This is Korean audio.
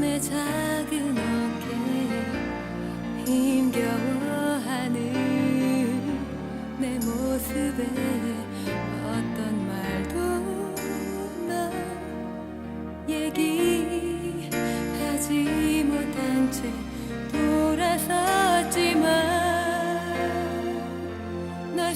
내 작은 어깨에 힘겨워하는 내 모습에 어떤 말도 넌 얘기하지 못한 채 돌아섰지만 널